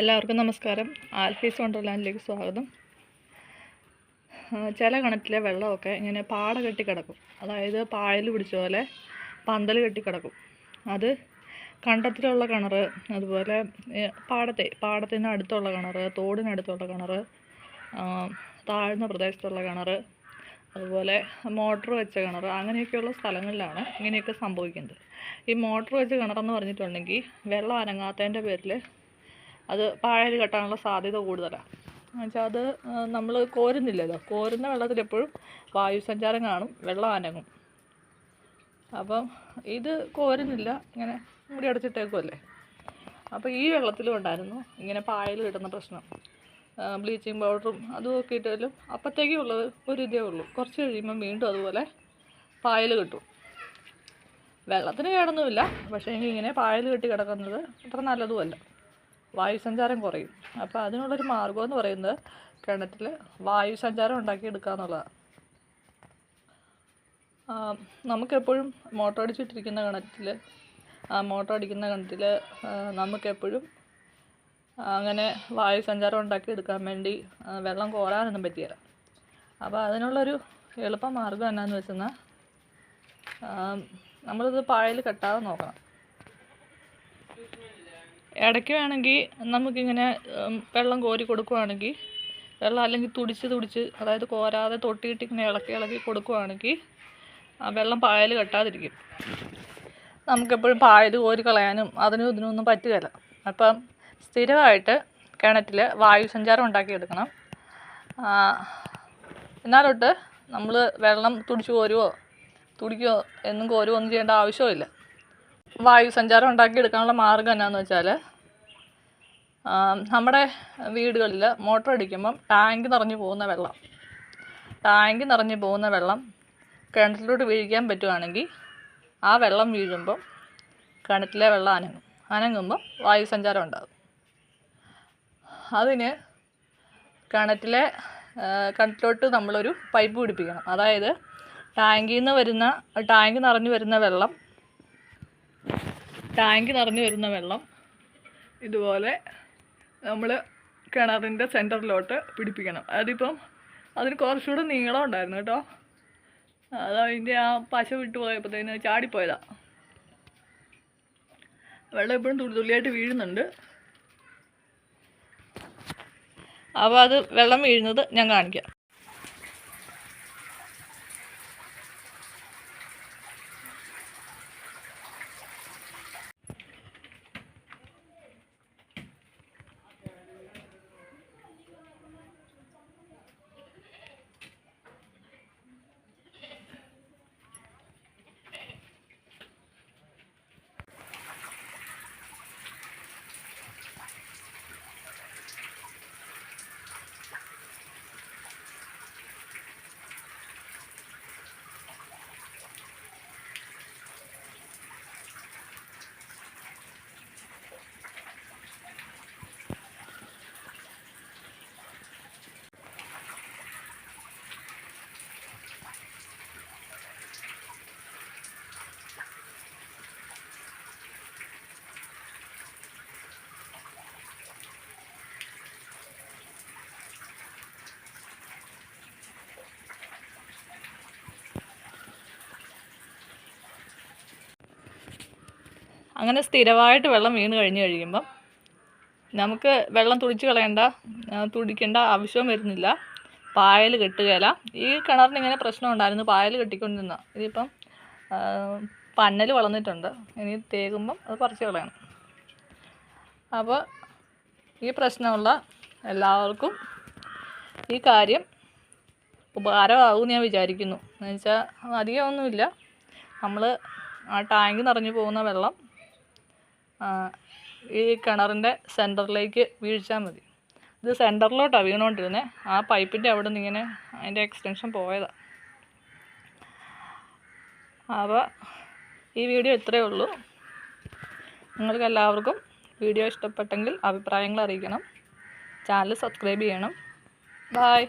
എല്ലാവർക്കും നമസ്കാരം. ആൽഫീസ് വണ്ടർലാൻഡിലേക്ക് സ്വാഗതം. ചില കിണറ്റിലെ വെള്ളമൊക്കെ ഇങ്ങനെ പാട കെട്ടി കിടക്കും. അതായത് പായൽ പിടിച്ച പോലെ പന്തൽ കെട്ടി കിടക്കും. അത് കണ്ടത്തിലുള്ള കിണർ അതുപോലെ പാടത്തെ പാടത്തിന് അടുത്തുള്ള കിണർ തോടിനടുത്തുള്ള കിണർ താഴ്ന്ന പ്രദേശത്തുള്ള കിണർ അതുപോലെ മോട്ടർ വെച്ച കിണർ അങ്ങനെയൊക്കെയുള്ള സ്ഥലങ്ങളിലാണ് ഇങ്ങനെയൊക്കെ സംഭവിക്കുന്നത്. ഈ മോട്ടർ വെച്ച കിണറെന്ന് പറഞ്ഞിട്ടുണ്ടെങ്കിൽ വെള്ളം അനങ്ങാത്തതിന്റെ പേരിൽ അത് പാഴൽ കെട്ടാനുള്ള സാധ്യത കൂടുതലാണ് എന്നുവെച്ചാൽ അത് നമ്മൾ കോരുന്നില്ലല്ലോ. കോരുന്ന വെള്ളത്തിൽ എപ്പോഴും വായുസഞ്ചാരം കാണും വെള്ളം അനങ്ങും. അപ്പം ഇത് കോരുന്നില്ല ഇങ്ങനെ മുടി അടച്ചിട്ടേക്കുമല്ലേ അപ്പോൾ ഈ വെള്ളത്തിലും ഉണ്ടായിരുന്നു ഇങ്ങനെ പായൽ കിട്ടുന്ന പ്രശ്നം. ബ്ലീച്ചിങ് പൗഡറും അതും ഒക്കെ ഇട്ടാലും അപ്പോഴത്തേക്കും ഉള്ളത് ഒരു ഇതേ ഉള്ളൂ. കുറച്ച് കഴിയുമ്പം വീണ്ടും അതുപോലെ പായൽ കിട്ടും. വെള്ളത്തിന് കേടൊന്നുമില്ല പക്ഷേ ഇങ്ങനെ പായൽ കെട്ടി കിടക്കുന്നത് അത്ര നല്ലതുമല്ല. വായുസഞ്ചാരം കുറയും. അപ്പോൾ അതിനുള്ളൊരു മാർഗം എന്ന് പറയുന്നത് കിണറ്റിൽ വായുസഞ്ചാരം ഉണ്ടാക്കിയെടുക്കുക എന്നുള്ളതാണ് നമുക്കെപ്പോഴും മോട്ടർ അടിച്ചിട്ടിരിക്കുന്ന കിണറ്റിൽ മോട്ടർ അടിക്കുന്ന കിണറ്റിൽ നമുക്കെപ്പോഴും അങ്ങനെ വായുസഞ്ചാരം ഉണ്ടാക്കിയെടുക്കാൻ വേണ്ടി വെള്ളം കോരാനൊന്നും പറ്റിയില്ല അപ്പോൾ അതിനുള്ളൊരു എളുപ്പ മാർഗം എന്നാന്ന് വെച്ചെന്നാൽ നമ്മളിത് പായൽ കെട്ടാതെ നോക്കണം. ഇടയ്ക്ക് വേണമെങ്കിൽ നമുക്കിങ്ങനെ വെള്ളം കോരി കൊടുക്കുവാണെങ്കിൽ വെള്ളം അല്ലെങ്കിൽ തുടിച്ച് തുടിച്ച് അതായത് കോരാതെ തൊട്ടിയിട്ട് ഇങ്ങനെ ഇളക്കി ഇളക്കി കൊടുക്കുവാണെങ്കിൽ ആ വെള്ളം പായൽ കെട്ടാതിരിക്കും. നമുക്കെപ്പോഴും പായൽ കോരി കളയാനും അതിനും ഇതിനും ഒന്നും പറ്റുകയില്ല. അപ്പം സ്ഥിരമായിട്ട് കിണറ്റിൽ വായുസഞ്ചാരം ഉണ്ടാക്കിയെടുക്കണം. ആ, എന്നാലൊട്ട് നമ്മൾ വെള്ളം തുടിച്ച് കോരുവോ തുടിക്കുകയോ എന്നും കോരുവോ ഒന്നും ചെയ്യേണ്ട ആവശ്യമില്ല വായുസഞ്ചാരം ഉണ്ടാക്കിയെടുക്കാനുള്ള മാർഗം എന്നാന്ന് വെച്ചാൽ നമ്മുടെ വീടുകളിൽ മോട്ടോർ അടിക്കുമ്പം ടാങ്ക് നിറഞ്ഞു പോകുന്ന വെള്ളം. ടാങ്ക് നിറഞ്ഞു പോകുന്ന വെള്ളം കിണറ്റിലോട്ട് വീഴിക്കാൻ പറ്റുവാണെങ്കിൽ ആ വെള്ളം വീഴുമ്പം കിണറ്റിലെ വെള്ളം അനങ്ങും. അനങ്ങുമ്പോൾ വായുസഞ്ചാരം ഉണ്ടാകും. അതിന് കിണറ്റിലെ കിണറ്റിലോട്ട് നമ്മളൊരു പൈപ്പ് പിടിപ്പിക്കണം. അതായത് ടാങ്കിൽ നിന്ന് വരുന്ന ടാങ്ക് നിറഞ്ഞു വരുന്ന വെള്ളം ടാങ്ക് നിറഞ്ഞു വരുന്ന വെള്ളം. ഇതുപോലെ നമ്മൾ കിണറിന്റെ സെന്ററിലോട്ട് പിടിപ്പിക്കണം. അതിപ്പം അതിന് കുറച്ചുകൂടെ നീളം ഉണ്ടായിരുന്നു കേട്ടോ. അതതിന്റെ ആ പശ വിട്ടു പോയപ്പോഴത്തേന് ചാടിപ്പോയതാ. വെള്ളം എപ്പോഴും തുള്ളി തുള്ളിയായിട്ട് വീഴുന്നുണ്ട്. അപ്പോൾ അത് വെള്ളം വീഴുന്നത് ഞാൻ കാണിക്കാം. അങ്ങനെ സ്ഥിരമായിട്ട് വെള്ളം വീണ് കഴിഞ്ഞ് കഴിയുമ്പം നമുക്ക് വെള്ളം തുടിച്ച് കളയണ്ട തുടിക്കേണ്ട ആവശ്യവും വരുന്നില്ല. പായൽ കെട്ടുകയില്ല ഈ കിണറിന് ഇങ്ങനെ പ്രശ്നം ഉണ്ടായിരുന്നു. പായൽ കെട്ടിക്കൊണ്ടിരുന്ന. ഇതിപ്പം പന്നൽ വളർന്നിട്ടുണ്ട്. ഇനി തേകുമ്പം അത് പറിച്ച് കളയണം. അപ്പോൾ ഈ പ്രശ്നമുള്ള എല്ലാവർക്കും ഈ കാര്യം ഉപകാരമാകുമെന്ന് ഞാൻ വിചാരിക്കുന്നു. എന്ന് വെച്ചാൽ അധികമൊന്നുമില്ല. നമ്മൾ ആ ടാങ്ക് നിറഞ്ഞു പോകുന്ന വെള്ളം ഈ കിണറിന്റെ സെന്ററിലേക്ക് വീഴ്ച്ചാൽ മതി. ഇത് സെന്ററിലോട്ടാണ് വീണുകൊണ്ടിരുന്നത് ആ പൈപ്പിന്റെ അവിടെ നിന്ന് ഇങ്ങനെ അതിന്റെ എക്സ്റ്റൻഷൻ പോയതാണ് അപ്പോൾ ഈ വീഡിയോ ഇത്രയേ ഉള്ളൂ. നിങ്ങൾക്ക് എല്ലാവർക്കും വീഡിയോ ഇഷ്ടപ്പെട്ടെങ്കിൽ അഭിപ്രായങ്ങൾ അറിയിക്കണം. ചാനൽ സബ്സ്ക്രൈബ് ചെയ്യണം. ബായ്